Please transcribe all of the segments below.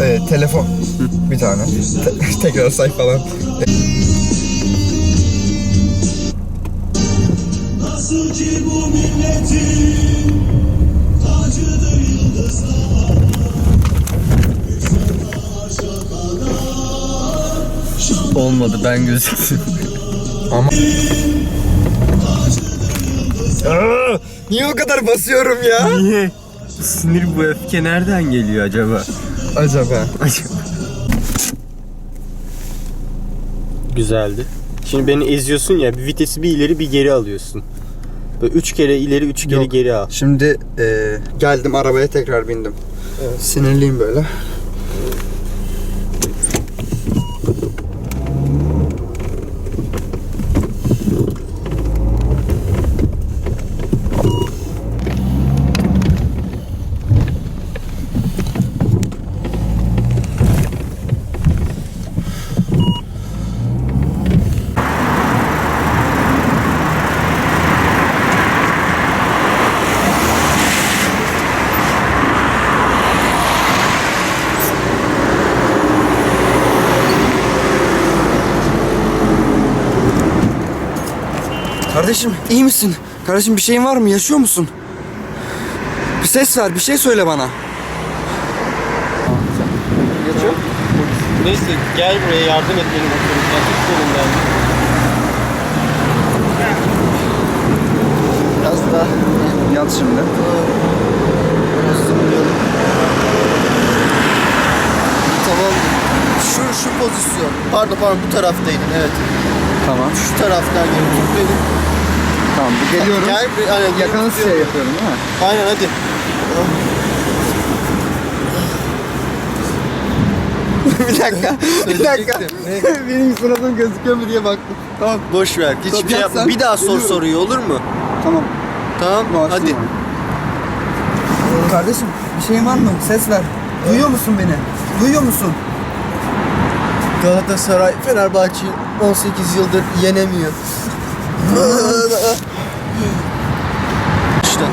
Ee, telefon. Bir tane. Te- tekrar say falan. Nasıl ki bu milletin tacıdır yıldızlar Olmadı ben gözüktüm. Ama... Aa, niye o kadar basıyorum ya? Niye? Sinir bu öfke nereden geliyor acaba? Acaba. Acaba. Güzeldi. Şimdi beni eziyorsun ya bir vitesi bir ileri bir geri alıyorsun. Böyle üç kere ileri üç kere Yok. geri al. Şimdi e, geldim arabaya tekrar bindim. Sinirliyim böyle. Kardeşim iyi misin? Kardeşim bir şeyin var mı? Yaşıyor musun? Bir ses ver, bir şey söyle bana. Neyse gel buraya yardım et benim otururken. Tut kolumdan. Biraz daha yat şimdi. Tamam. Şu şu pozisyon. Pardon pardon bu taraftaydın evet. Tamam. Şu taraftan gel tut beni. Tamam, geliyorum. Gel buraya. Aynen, gel, Yakanı tutuyorum. şey yapıyorum değil mi? Aynen hadi. bir dakika, bir dakika. Benim suratım gözüküyor mu diye baktım. Tamam, Boş ver. Hiçbir şey yap yapma. Bir daha sor Geliyorum. soruyu olur mu? tamam. Tamam. Başlayayım Hadi. Kardeşim, bir şeyin var mı? Ses ver. Duyuyor musun beni? Duyuyor musun? Galatasaray Fenerbahçe'yi 18 yıldır yenemiyor. işte.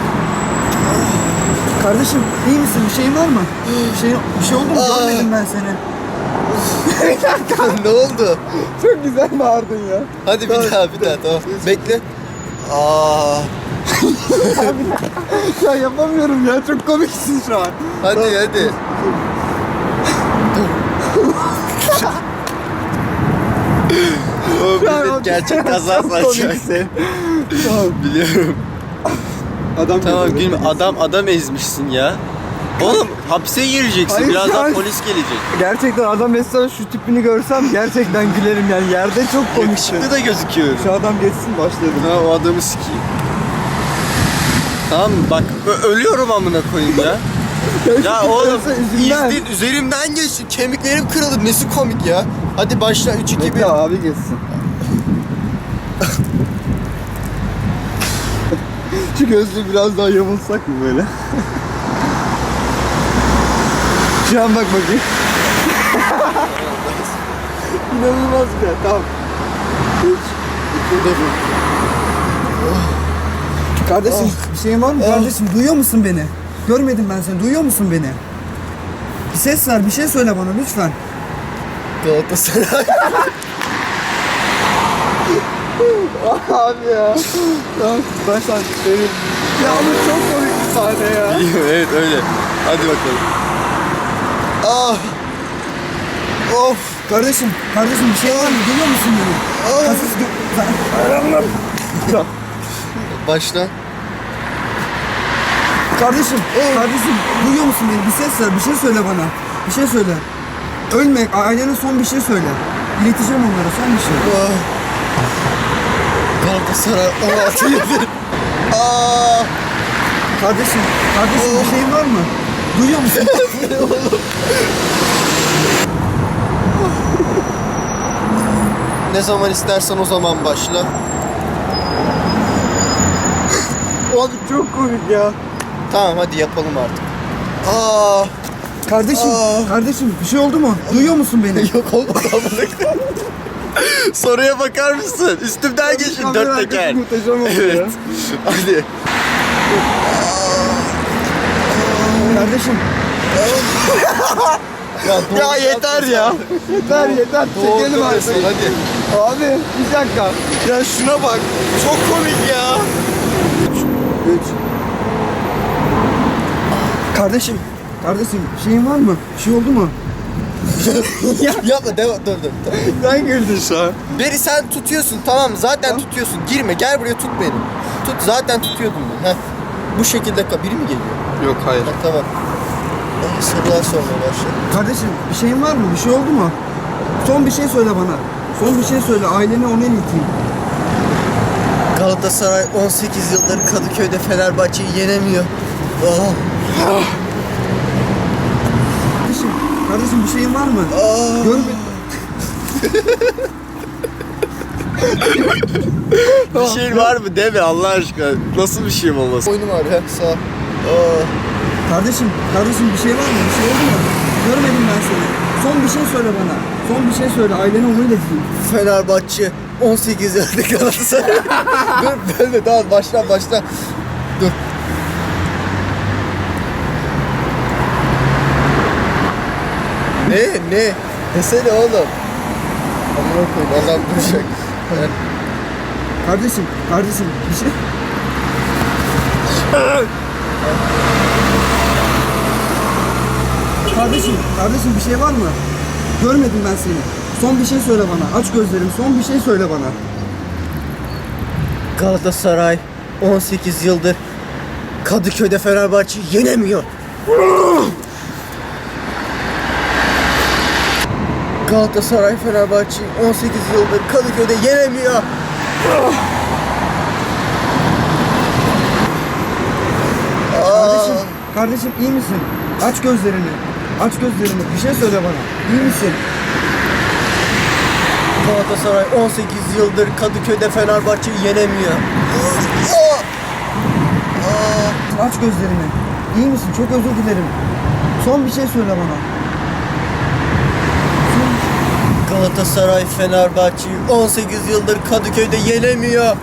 Kardeşim, iyi misin? Bir şeyin var mı? Bir şey, bir şey oldu mu? Aa. Görmedim ben seni. ne oldu? Çok güzel bağırdın ya. Hadi bir daha bir daha tamam. Bekle. Aa. Ya yapamıyorum ya. Çok komiksin şu an. Hadi hadi. Millet gerçek kazansa açacak. Tamam. Biliyorum. Adam Tamam gülme. Adam adam ezmişsin ya. Oğlum hapse gireceksin. Hayır, Birazdan ya. polis gelecek. Gerçekten adam mesela şu tipini görsem gerçekten gülerim yani. Yerde çok komiksin. Yakışıklı da gözüküyor. Şu adam geçsin başlayalım. Ha o adamı sikeyim. Tamam bak ölüyorum amına koyayım ya. ya oğlum izdin üzerimden geçti. Kemiklerim kırıldı. Nesi komik ya? Hadi başla 3 2 1. Bekle abi geçsin. Şu gözlüğü biraz daha yamulsak mı böyle? Şu an bak bakayım. İnanılmaz bir Tamam. 3, 2, 1. Kardeşim bir şeyin var mı? Kardeşim duyuyor musun beni? Görmedim ben seni. Duyuyor musun beni? Bir ses ver, bir şey söyle bana lütfen. Galatasaray. Abi ya. Tamam baştan söyleyeyim. Ya ama çok komik bir sahne ya. evet öyle. Hadi bakalım. Ah. Of. Kardeşim, kardeşim bir şey var mı? Duyuyor musun beni? Hafif gö- Başla. Kardeşim, kardeşim duyuyor musun beni? Bir ses ver, bir şey söyle bana. Bir şey söyle. Ölme, ailene son bir şey söyle. İleteceğim onlara son bir şey. Ah. Galatasaray 16 yıldır. Aa. Kardeşim, kardeşim bir şeyin var mı? Duyuyor musun? Ne zaman istersen o zaman başla. Abi çok komik ya. Tamam hadi yapalım artık. Aa. Kardeşim, Aa. kardeşim bir şey oldu mu? Duyuyor musun beni? Yok olmadı Soruya bakar mısın? Üstümden geçin dört teker. Muhteşem oldu Evet. ya. Hadi. Kardeşim. doğru Ya yeter ya. Yeter yeter. Çekelim artık. hadi. Abi bir dakika. Ya şuna bak. Çok komik ya. 3 Kardeşim. Kardeşim şeyin var mı? Bir şey oldu mu? Yapma devam dur dur. Sen güldün şu an. Beri sen tutuyorsun tamam? Zaten tutuyorsun. Girme gel buraya tut beni. Tut zaten tutuyordum ben. Heh. Bu şekilde kal. Biri mi geliyor? Yok hayır. Ha, tamam. Ah, sorular sormaya başladı. Kardeşim bir şeyin var mı? Bir şey oldu mu? Son bir şey söyle bana. Son bir şey söyle. Ailene onu ileteyim. Galatasaray 18 yıldır Kadıköy'de Fenerbahçe'yi yenemiyor. Ah, Kardeşim, bir şeyin var mı? ah. Görme. Bir şey var mı deme Allah aşkına. Nasıl bir şeyim olmasın? Boynum ağrıyor. ha, Sağ. Kardeşim, kardeşim bir şey var mı? Bir şey oldu mu? Görmedim ben seni. Son bir şey söyle bana. Son bir şey söyle. Ailene onu ileteyim. Fenerbahçe 18 yıldır Galatasaray. Dur bölme tamam başla başla. Dur. Ne ne? Desene oğlum. Amına koyayım adam duracak. Evet. Kardeşim, kardeşim bir şey... kardeşim, kardeşim bir şey var mı? Görmedim ben seni. Son bir şey söyle bana. Aç gözlerim. Son bir şey söyle bana. Galatasaray 18 yıldır Kadıköy'de Fenerbahçe'yi yenemiyor. Galatasaray Fenerbahçe'yi 18 yıldır Kadıköy'de yenemiyor. Kardeşim, kardeşim iyi misin? Aç gözlerini. Aç gözlerini. Bir şey söyle bana. İyi misin? Galatasaray 18 yıldır Kadıköy'de Fenerbahçe'yi yenemiyor. Aç gözlerini. İyi misin? Çok özür dilerim. Son bir şey söyle bana. Galatasaray Fenerbahçe'yi 18 yıldır Kadıköy'de yenemiyor.